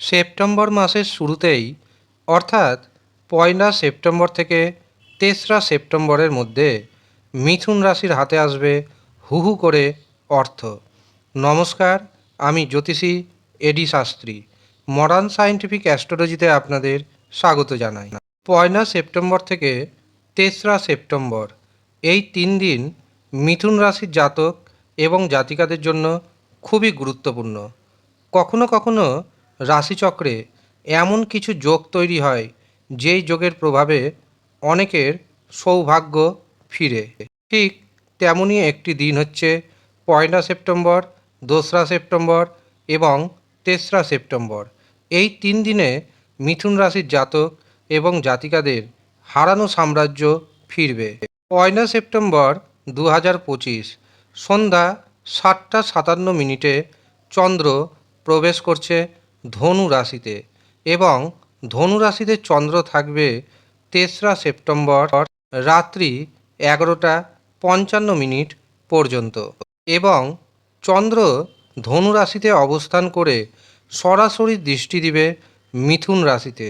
September মাসের শুরুতেই, অর্থাৎ পয়লা সেপ্টেম্বর থেকে তেসরা সেপ্টেম্বরের মধ্যে মিথুন রাশির হাতে আসবে হু হু করে অর্থ। নমস্কার, আমি জ্যোতিষী এডি শাস্ত্রী মডার্ন সায়েন্টিফিক অ্যাস্ট্রোলজিতে আপনাদের স্বাগত জানাই। পয়লা সেপ্টেম্বর থেকে তেসরা সেপ্টেম্বর, এই তিন দিন মিথুন রাশির জাতক এবং জাতিকাদের জন্য খুবই গুরুত্বপূর্ণ। কখনো কখনো রাশিচক্রে এমন কিছু যোগ তৈরি হয়, যেই যোগের প্রভাবে অনেকের সৌভাগ্য ফিরে। ঠিক তেমনই একটি দিন হচ্ছে পয়লা সেপ্টেম্বর, দোসরা সেপ্টেম্বর এবং তেসরা সেপ্টেম্বর। এই তিন দিনে মিথুন রাশির জাতক এবং জাতিকাদের হারানো সাম্রাজ্য ফিরবে। পয়লা সেপ্টেম্বর দু হাজার পঁচিশ, সন্ধ্যা সাতটা সাতান্ন মিনিটে চন্দ্র প্রবেশ করছে ধনু রাশিতে এবং ধনু রাশিতে চন্দ্র থাকবে তেসরা সেপ্টেম্বর রাত্রি এগারোটা পঞ্চান্ন মিনিট পর্যন্ত এবং চন্দ্র ধনু রাশিতে অবস্থান করে সরাসরি দৃষ্টি দিবে মিথুন রাশিতে।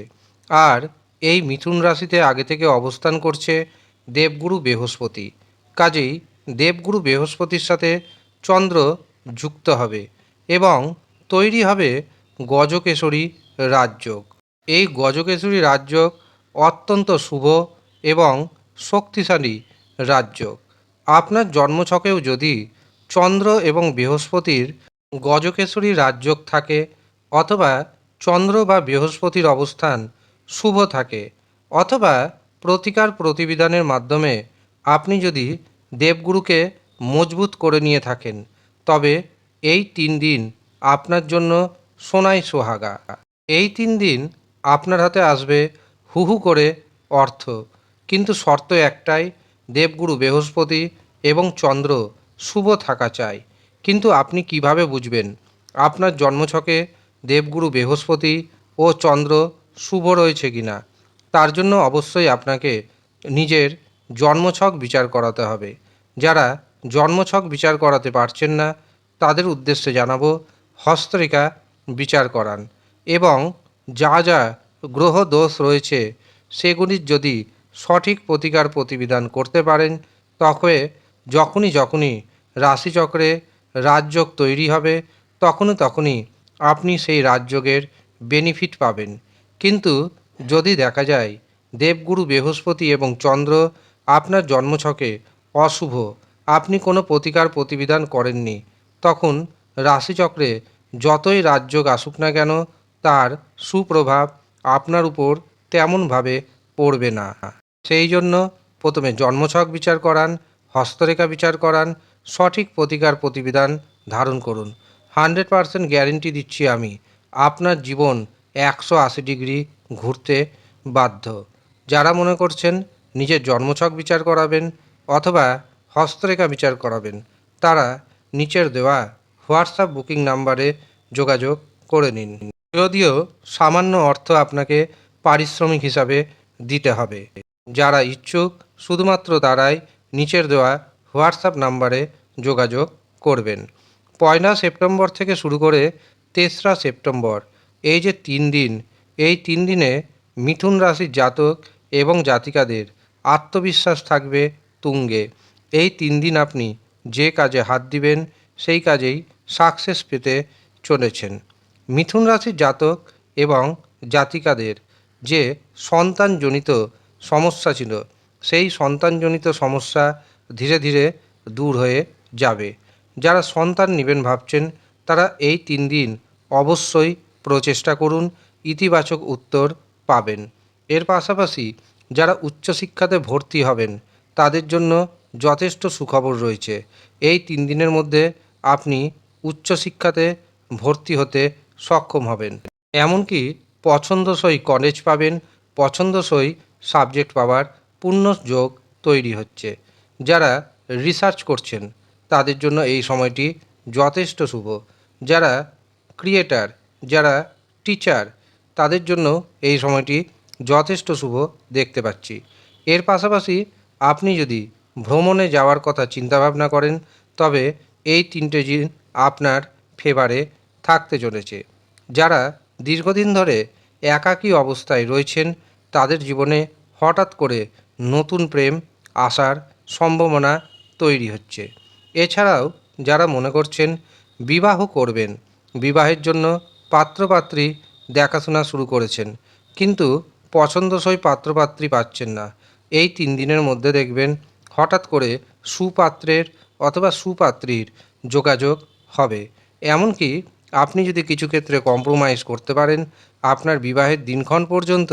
আর এই মিথুন রাশিতে আগে থেকে অবস্থান করছে দেবগুরু বৃহস্পতি। কাজেই দেবগুরু বৃহস্পতির সাথে চন্দ্র যুক্ত হবে এবং তৈরি হবে গজকেশরী রাজযোগ। এই গজকেশরী রাজযোগ অত্যন্ত শুভ এবং শক্তিশালী রাজযোগ। আপনার জন্মছকেও যদি চন্দ্র এবং বৃহস্পতির গজকেশরী রাজযোগ থাকে অথবা চন্দ্র বা বৃহস্পতির অবস্থান শুভ থাকে অথবা প্রতিকার প্রতিবিধানের মাধ্যমে আপনি যদি দেবগুরুকে মজবুত করে নিয়ে থাকেন, তবে এই তিন দিন আপনার জন্য সোনাই সোহাগা। এই তিন দিন আপনার হাতে আসবে হু হু করে অর্থ। কিন্তু শর্ত একটাই, দেবগুরু বৃহস্পতি এবং চন্দ্র শুভ থাকা চাই। কিন্তু আপনি কীভাবে বুঝবেন? আপনার জন্মছকে দেবগুরু বৃহস্পতি ও চন্দ্র শুভ রয়েছে কিনা? তার জন্য অবশ্যই আপনাকে নিজের জন্মছক বিচার করাতে হবে। যারা জন্মছক বিচার করাতে পারছেন না, তাদের উদ্দেশ্যে জানাব, হস্তরেখা বিচার করান এবং যা যা গ্রহ দোষ রয়েছে সেগুলির যদি সঠিক প্রতিকার প্রতিবিধান করতে পারেন, তবে যখনই যখনই রাশিচক্রে রাজযোগ তৈরি হবে তখনই তখনই আপনি সেই রাজযোগের বেনিফিট পাবেন। কিন্তু যদি দেখা যায় দেবগুরু বৃহস্পতি এবং চন্দ্র আপনার জন্মছকে অশুভ, আপনি কোনো প্রতিকার প্রতিবিধান করেননি, তখন রাশিচক্রে যতই রাজযোগ আসুক না কেন, তার সুপ্রভাব আপনার উপর তেমনভাবে পড়বে না। সেই জন্য প্রথমে জন্মছক বিচার করান, হস্তরেখা বিচার করান, সঠিক প্রতিকার প্রতিবিধান ধারণ করুন। হান্ড্রেড পারসেন্ট গ্যারেন্টি দিচ্ছি আমি, আপনার জীবন একশো আশি ডিগ্রি ঘুরতে বাধ্য। যারা মনে করছেন নিজের জন্মছক বিচার করাবেন অথবা হস্তরেখা বিচার করাবেন, তারা নিচের দেওয়া হোয়াটসঅ্যাপ বুকিং নাম্বারে যোগাযোগ করে নিন। যদিও সামান্য অর্থ আপনাকে পারিশ্রমিক হিসাবে দিতে হবে। যারা ইচ্ছুক, শুধুমাত্র তারাই নিচের দেওয়া হোয়াটসঅ্যাপ নাম্বারে যোগাযোগ করবেন। পয়লা সেপ্টেম্বর থেকে শুরু করে তেসরা সেপ্টেম্বর, এই যে তিন দিন, এই তিন দিনে মিথুন রাশির জাতক এবং জাতিকাদের আত্মবিশ্বাস থাকবে তুঙ্গে। এই তিন দিন আপনি যে কাজে হাত দিবেন, সেই কাজেই সাকসেস পেতে চলেছেন। মিথুন রাশির জাতক এবং জাতিকাদের যে সন্তানজনিত সমস্যা ছিল, সেই সন্তানজনিত সমস্যা ধীরে ধীরে দূর হয়ে যাবে। যারা সন্তান নেবেন ভাবছেন, তারা এই তিন দিন অবশ্যই প্রচেষ্টা করুন, ইতিবাচক উত্তর পাবেন। এর পাশাপাশি যারা উচ্চশিক্ষাতে ভর্তি হবেন, তাদের জন্য যথেষ্ট সুখবর রয়েছে। এই তিন দিনের মধ্যে আপনি উচ্চশিক্ষাতে ভর্তি হতে সক্ষম হবেন। এমনকি পছন্দসই কলেজ পাবেন, পছন্দসই সাবজেক্ট পাওয়ার পূর্ণ যোগ তৈরি হচ্ছে। যারা রিসার্চ করছেন, তাদের জন্য এই সময়টি যথেষ্ট শুভ। যারা ক্রিয়েটার যারা টিচার তাদের জন্য এই সময়টি যথেষ্ট শুভ দেখতে পাচ্ছি। এর পাশাপাশি আপনি যদি ভ্রমণে যাওয়ার কথা চিন্তাভাবনা করেন, তবে এই তিনটে দিন আপনার ফেভারে থাকতে চলেছে। যারা দীর্ঘদিন ধরে একাকী অবস্থায় রয়েছেন, তাদের জীবনে হঠাৎ করে নতুন প্রেম আসার সম্ভাবনা তৈরি হচ্ছে। এছাড়াও যারা মনে করছেন বিবাহ করবেন, বিবাহের জন্য পাত্রপাত্রী দেখাশোনা শুরু করেছেন, কিন্তু পছন্দসই পাত্রপাত্রী পাচ্ছেন না। এই তিন দিনের মধ্যে দেখবেন হঠাৎ করে সুপাত্রের অথবা সুপাত্রীর যোগাযোগ হবে। এমনকি আপনি যদি কিছু ক্ষেত্রে কম্প্রোমাইজ করতে পারেন, আপনার বিবাহের দিনক্ষণ পর্যন্ত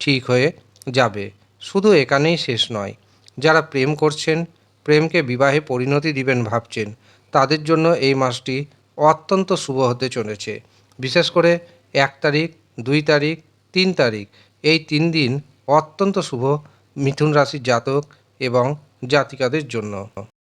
ঠিক হয়ে যাবে। শুধু এখানেই শেষ নয়, যারা প্রেম করছেন, প্রেমকে বিবাহে পরিণতি দিবেন ভাবছেন, তাদের জন্য এই মাসটি অত্যন্ত শুভ হতে চলেছে। বিশেষ করে এক তারিখ, দুই তারিখ, তিন তারিখ, এই তিন দিন অত্যন্ত শুভ মিথুন রাশির জাতক এবং জাতিকাদের জন্য।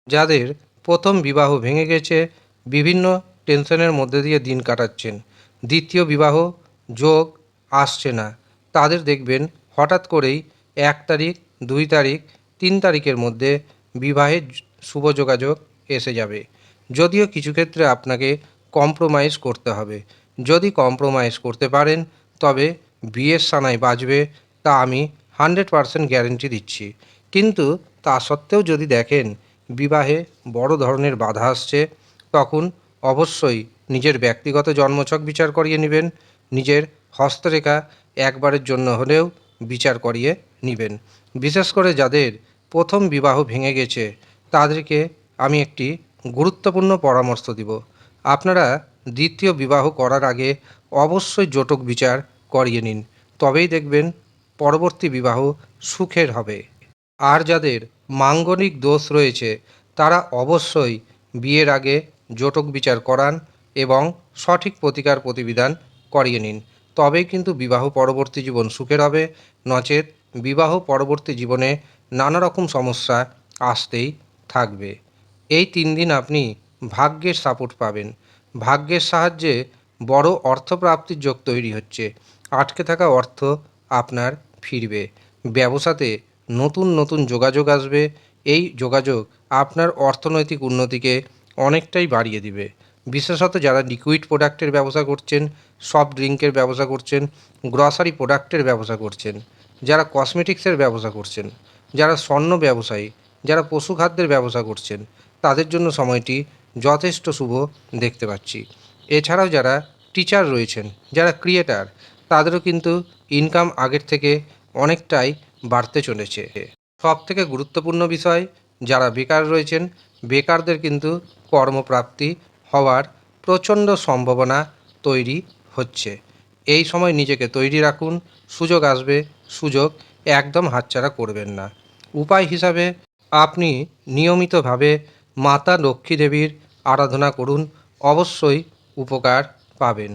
যাদের প্রথম বিবাহ ভেঙে গেছে বিভিন্ন টেনশনের মধ্যে দিয়ে দিন কাটাচ্ছেন। দ্বিতীয় বিবাহ, যোগ, আসছে না। তাদের দেখবেন হঠাৎ করেই এক তারিখ, দুই তারিখ, তিন তারিখের মধ্যে বিবাহের শুভ যোগাযোগ এসে যাবে। যদিও কিছু ক্ষেত্রে আপনাকে কম্প্রোমাইজ করতে হবে। যদি কম্প্রোমাইজ করতে পারেন, তবে বিয়ের সানায় বাজবে তা আমি হান্ড্রেড পারসেন্ট গ্যারেন্টি দিচ্ছি। কিন্তু তা সত্ত্বেও যদি দেখেন বিবাহে বড় ধরনের বাধা আসছে তখন অবশ্যই নিজের ব্যক্তিগত জন্মছক বিচার করিয়ে নেবেন, নিজের হস্তরেখা একবারের জন্য হলেও বিচার করিয়ে নেবেন। বিশেষ করে যাদের প্রথম বিবাহ ভেঙে গেছে, তাদেরকে আমি একটি গুরুত্বপূর্ণ পরামর্শ দিব। আপনারা দ্বিতীয় বিবাহ করার আগে অবশ্যই জটক বিচার করিয়ে নিন, তবেই দেখবেন পরবর্তী বিবাহ সুখের হবে। আর যাদের মাঙ্গলিক দোষ রয়েছে, তারা অবশ্যই বিয়ের আগে জটক বিচার করান এবং সঠিক প্রতিকার প্রতিবিধান করিয়ে নিন। তবেই কিন্তু বিবাহ পরবর্তী জীবন সুখের হবে। নচেত বিবাহ পরবর্তী জীবনে নানা রকম সমস্যা আসতেই থাকবে। এই তিন দিন আপনি ভাগ্যের সাপোর্ট পাবেন। ভাগ্যের সাহায্যে বড় অর্থপ্রাপ্তির যোগ তৈরি হচ্ছে। আটকে থাকা অর্থ আপনার ফিরবে। ব্যবসাতে নতুন নতুন যোগাযোগ আসবে। এই যোগাযোগ আপনার অর্থনৈতিক উন্নতিকে অনেকটাই বাড়িয়ে দিবে। বিশেষত যারা লিকুইড প্রোডাক্টের ব্যবসা করছেন সফট ড্রিঙ্কের ব্যবসা করছেন গ্রসারি প্রোডাক্টের ব্যবসা করছেন, যারা কসমেটিক্সের ব্যবসা করছেন, যারা স্বর্ণ ব্যবসায়ী, যারা পশু খাদ্যের ব্যবসা করছেন, তাদের জন্য সময়টি যথেষ্ট শুভ দেখতে পাচ্ছি। এছাড়াও যারা টিচার রয়েছেন, যারা ক্রিয়েটার তাদেরও কিন্তু ইনকাম আগের থেকে অনেকটাই বাড়তে চলেছে। সব থেকে গুরুত্বপূর্ণ বিষয় যারা বেকার রয়েছেন, বেকারদের কিন্তু কর্মপ্রাপ্তি হওয়ার প্রচণ্ড সম্ভাবনা তৈরি হচ্ছে। এই সময় নিজেকে তৈরি রাখুন, সুযোগ আসবে, সুযোগ একদম হাতছাড়া করবেন না। উপায় হিসাবে আপনি নিয়মিতভাবে মাতা লক্ষ্মী দেবীর আরাধনা করুন, অবশ্যই উপকার পাবেন।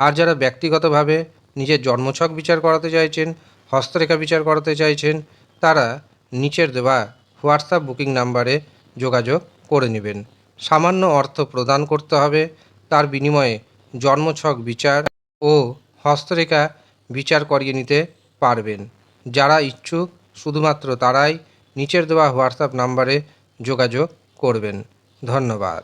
আর যারা ব্যক্তিগতভাবে নিজের জন্মছক বিচার করাতে চাইছেন, হস্তরেখা বিচার করাতে চাইছেন, তারা নিচের দেওয়া হোয়াটসঅ্যাপ বুকিং নাম্বারে যোগাযোগ করে নেবেন। সামান্য অর্থ প্রদান করতে হবে। তার বিনিময়ে জন্মছক বিচার ও হস্তরেখা বিচার করিয়ে নিতে পারবেন। যারা ইচ্ছুক, শুধুমাত্র তারাই নিচের দেওয়া হোয়াটসঅ্যাপ নাম্বারে যোগাযোগ করবেন। ধন্যবাদ।